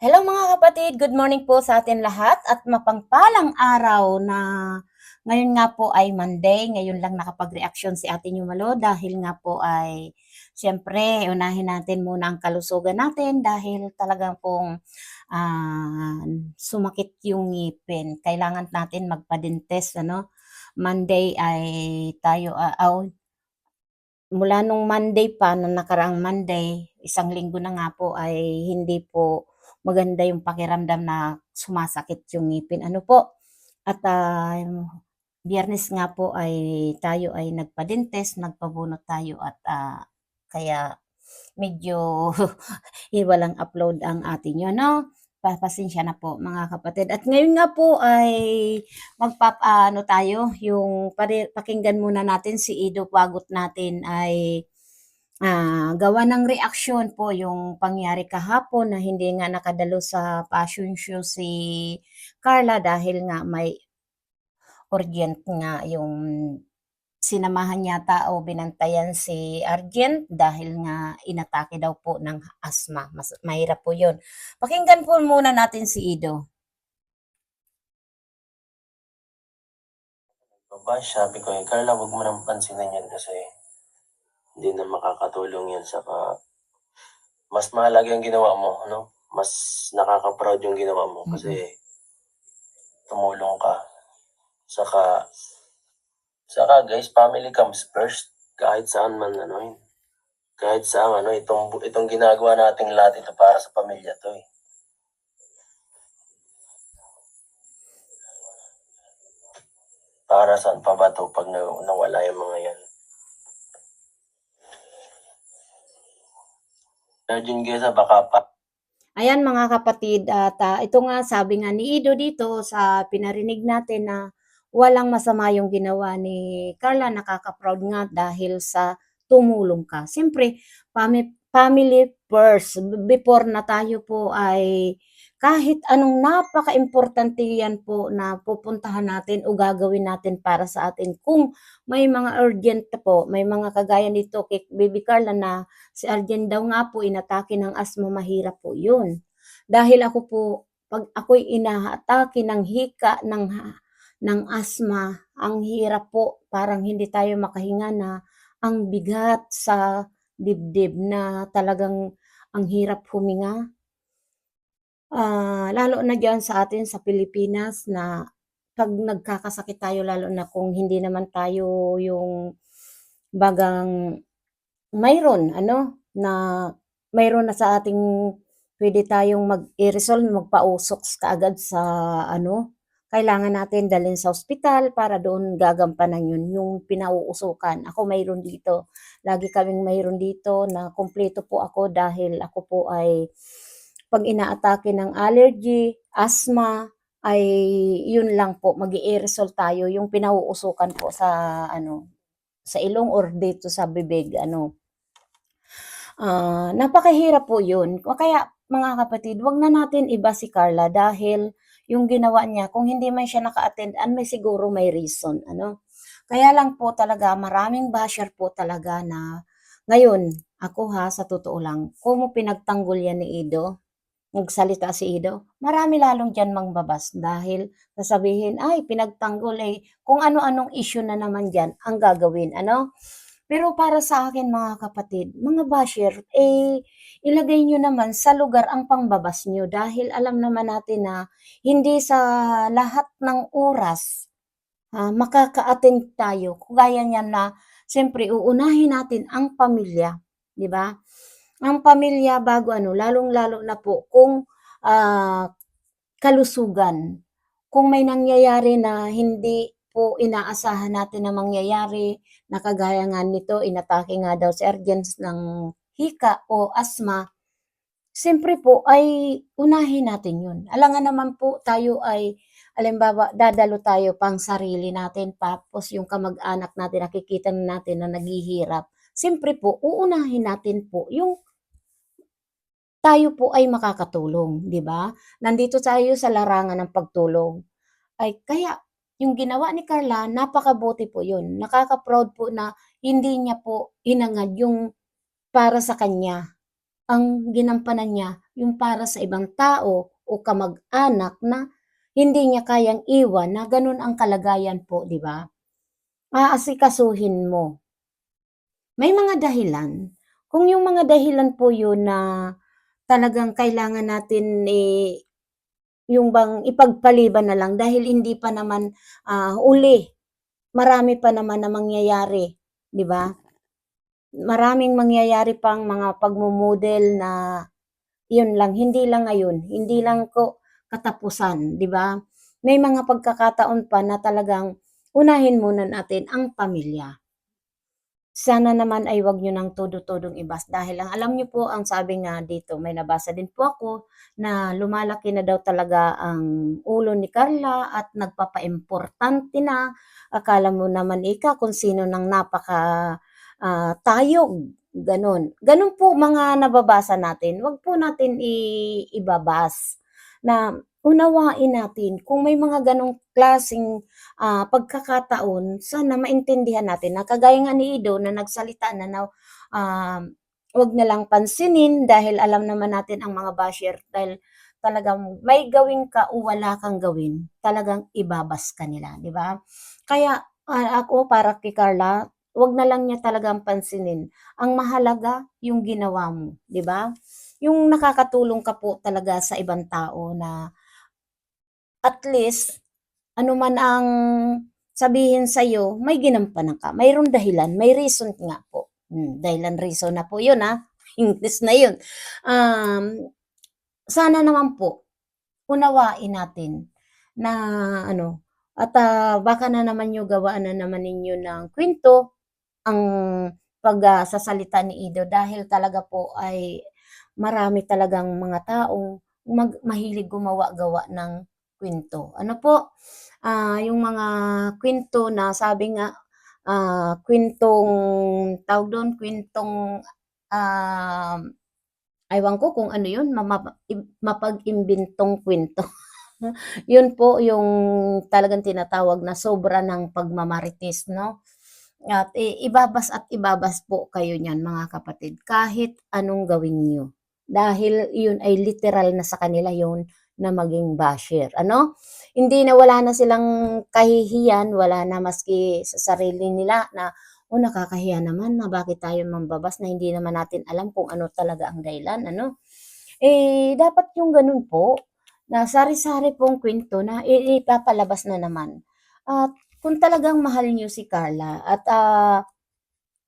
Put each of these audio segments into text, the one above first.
Hello mga kapatid, good morning po sa atin lahat at mapangpalang araw na ngayon nga po ay Monday. Ngayon lang nakapag-reaction si Ate Yumalo dahil nga po ay siyempre unahin natin muna ang kalusugan natin dahil talagang pong ah, sumakit yung ngipin. Kailangan natin magpa-dentist ano. Monday ay tayo ah, aw, mula nung Monday pa na nakaraang Monday, isang linggo na nga po ay hindi po maganda yung pakiramdam na sumasakit yung ngipin. Ano po? At ah, biyernes nga po ay tayo ay nagpa-dentist, nagpabunot tayo at ah, kaya medyo walang upload ang atin yun, no? Papasensya na po mga kapatid. At ngayon nga po ay magpap ano tayo, yung pakinggan muna natin si Ido Pagot natin ay ah, gawa ng reaksyon po yung pangyari kahapon na hindi nga nakadalo sa fashion show si Carla dahil nga may urgent nga yung sinamahan yata o binantayan si Argent dahil nga inatake daw po ng asthma. Mas mahirap po 'yun. Pakinggan po muna natin si Ido. Babash, sabi ko eh, Carla, wag mo nang pansinin yan kasi hindi na makakatulong yan sa mas mahalaga yung ginawa mo, no? Mas nakaka-proud yung ginawa mo kasi tumulong ka. Saka, saka guys, family comes first. Kahit saan man, ano yun. Kahit saan, ano, itong, itong ginagawa nating lahat, ito para sa pamilya to eh. Para saan pa ba to pag na- nawala yung mga yan? Virgin Gesa, baka pa Ayan mga kapatid, at ah, ito nga sabi nga ni Ido dito sa pinarinig natin na walang masama yung ginawa ni Carla, nakaka-proud nga dahil sa tumulong ka. Siyempre, fami- family first. Before na tayo po ay kahit anong napaka-importante yan po na pupuntahan natin o gagawin natin para sa atin. Kung may mga urgent po, may mga kagaya nito kay Baby Carla na Si Arjen daw nga po inatake ng asthma, mahirap po yun. Dahil ako po, pag ako'y inaatake ng hika, ng, ng asthma, ang hirap po, parang hindi tayo makahinga na ang bigat sa dibdib na talagang ang hirap huminga. Ah, lalo na diyan sa atin sa Pilipinas na pag nagkakasakit tayo lalo na kung hindi naman tayo yung bagang mayroon ano na mayroon na sa ating pwede tayong mag-i-resolve magpa-usok kaagad sa ano kailangan natin dalhin sa ospital para doon gagampanan yun yung pinauusukan. Ako mayroon dito. Lagi kaming mayroon dito na kumpleto po ako dahil ako po ay pag inaatake ng allergy asthma ay yun lang po mag resolve tayo. Yung pinauusukan po sa ano sa ilong or dito sa bibig ano. Ah, napakahirap po 'yun. Kaya mga kapatid, 'wag na natin iba si Carla dahil yung ginawa niya kung hindi man siya naka-attend an may siguro may reason, ano. Kaya lang po talaga maraming basher po talaga na ngayon, ako ha, sa totoo lang, kung mo pinagtanggol yan ni Ido, nagsalita si Ido, marami lalong diyan mangbabas dahil sasabihin, "Ay pinagtanggol, eh, kung ano-anong issue na naman diyan ang gagawin." Ano? Pero para sa akin mga kapatid, mga basher, eh, ilagay nyo naman sa lugar ang pangbabas nyo dahil alam naman natin na hindi sa lahat ng oras ah, makaka-attend tayo. Kagaya niyan na, siyempre, uunahin natin ang pamilya, di ba? Ang pamilya bago ano, lalong-lalo na po kung ah, kalusugan. Kung may nangyayari na hindi po inaasahan natin na mangyayari, na kagaya nga nito, inatake nga daw si Argens ng hika o asthma, siyempre po ay unahin natin yun. Alangan naman po tayo ay, alimbawa, dadalo tayo pang sarili natin, tapos yung kamag-anak natin, nakikita na natin na naghihirap. Siyempre po, uunahin natin po yung tayo po ay makakatulong, di ba? Nandito tayo sa larangan ng pagtulong. Ay kaya yung ginawa ni Carla, napakabuti po yun. Nakaka-proud po na hindi niya po inangad yung para sa kanya. Ang ginampanan niya, yung para sa ibang tao o kamag-anak na hindi niya kayang iwan na ganun ang kalagayan po, 'di ba? Aasikasuhin mo. May mga dahilan. Kung yung mga dahilan po yun na talagang kailangan natin, eh, yung bang ipagpaliban na lang dahil hindi pa naman, ah, uli. Marami pa naman na mangyayari, 'di ba? Maraming mangyayari pang mga pagmo-model na yun lang, hindi lang ngayon, hindi lang ko katapusan, 'di ba? May mga pagkakataon pa na talagang unahin muna natin ang pamilya. Sana naman ay wag niyo ng todo-todong ibas dahil ang alam niyo po ang sabi nga dito, may nabasa din po ako na lumalaki na daw talaga ang ulo ni Carla at nagpapaimportante na. Akala mo naman ika kung sino ng napaka, ah, tayog, gano'n. Gano'n po mga nababasa natin, wag po natin i ibabas na unawain natin kung may mga gano'ng klaseng, ah, pagkakataon sana maintindihan natin na kagaya nga ni Ido na nagsalita na na, um, wag na lang pansinin dahil alam naman natin ang mga basher dahil talagang may gawin ka o wala kang gawin, talagang ibabas ka nila, 'di ba? Kaya, ah, ako para kay Carla, wag na lang niya talagang pansinin. Ang mahalaga yung ginawa mo, 'di ba? Yung nakakatulong ka po talaga sa ibang tao na at least ano man ang sabihin sa'yo, may ginampanan ka, mayroong dahilan, may reason nga po. Hmm, dahilan reason na po 'yun, ah, English na 'yun. Um, sana naman po unawain natin na ano at, ah, baka na naman niyo gawaan na naman ninyo ng kuwento ang pag, ah, sasalita ni Ido dahil talaga po ay marami talagang mga taong mag mahilig gumawa-gawa ng kuwento. Ano po, ah, yung mga kuwento na sabi nga, ah, kuwentong tawag dun, kuwentong, um, ewan ko kung ano yun, ma mapa im mapag-imbentong kuwento. Yun po yung talagang tinatawag na sobra ng pagmamarites 'no? At i ibabas at ibabas po kayo niyan mga kapatid kahit anong gawin niyo. Dahil yun ay literal na sa kanila yun na maging basher, ano? Hindi na wala na silang kahihiyan, wala na maski sa sarili nila na, "Oh, nakakahiya naman na bakit tayo mambabas na hindi naman natin alam kung ano talaga ang dahilan," ano? Eh, dapat yung ganun po, na sari-sari pong kuwento na ipapalabas na naman. At kung talagang mahal niyo si Carla at, ah,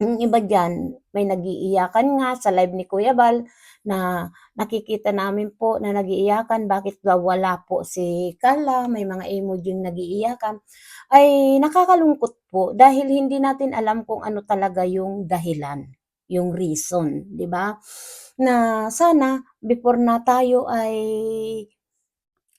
yung iba diyan may nag-iiyakan nga sa live ni Kuya Bal na nakikita namin po na nag-iiyakan, bakit daw wala po si Carla, may mga emojing nag-iiyakan, ay nakakalungkot po dahil hindi natin alam kung ano talaga yung dahilan, yung reason, 'di ba? Na sana before na tayo ay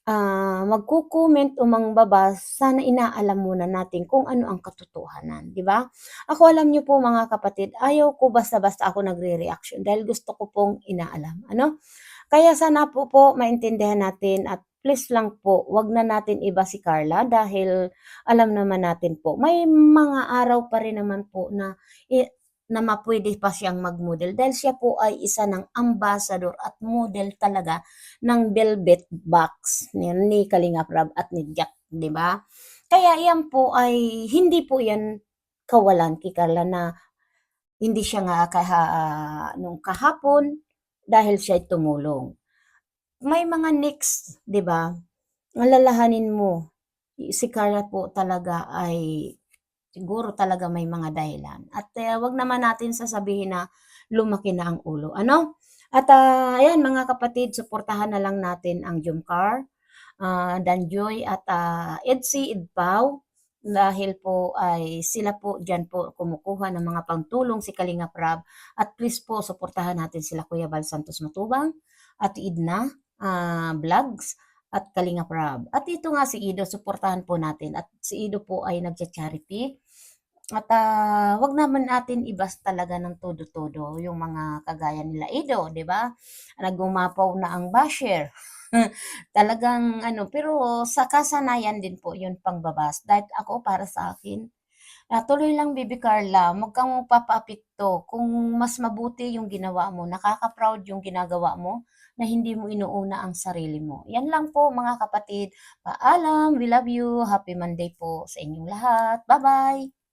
ah, magko-comment o mangbabas, sana inaalam muna natin kung ano ang katotohanan, 'di ba? Ako alam niyo po mga kapatid, ayaw ko basta-basta ako nagre-reaction dahil gusto ko pong inaalam, ano? Kaya sana po po maintindihan natin at please lang po, 'wag na natin iba si Carla dahil alam naman natin po, may mga araw pa rin naman po na na mapuwede pa siyang mag-model dahil siya po ay isa ng ambassador at model talaga ng velvet box ni ni Kalingap Rab at ni Jack, 'di ba? Kaya yan po ay hindi po yan kawalan kay Carla na hindi siya nga kaha nung kahapon dahil siya'y tumulong. May mga next, 'di ba? Alalahanin mo, si Carla po talaga ay siguro talaga may mga dahilan. At, eh, wag naman natin sasabihin na lumaki na ang ulo, ano? At, ah, ayan mga kapatid, suportahan na lang natin ang Jumcar, ah, Danjoy at, ah, Edsy Idpaw dahil po ay sila po diyan po kumukuha ng mga pangtulong si Kalingap Rab at please po suportahan natin sila Kuya Bal Santos Matubang, Ate Edna, ah, Vlogs at Kalingap Rab. At ito nga si Ido, suportahan po natin. At si Ido po ay nagcha-charity at, ah, wag naman natin ibas talaga ng todo-todo yung mga kagaya nila Ido, 'di ba? Nag-umapaw na ang basher. Talagang ano, pero sa kasanayan din po yun pangbabas dahil ako para sa akin, ah, tuloy lang Baby Carla, wag kang magpapaapekto kung mas mabuti yung ginawa mo, nakaka-proud yung ginagawa mo, na hindi mo inuuna ang sarili mo. Yan lang po mga kapatid. Paalam, we love you. Happy Monday po sa inyong lahat. Bye-bye!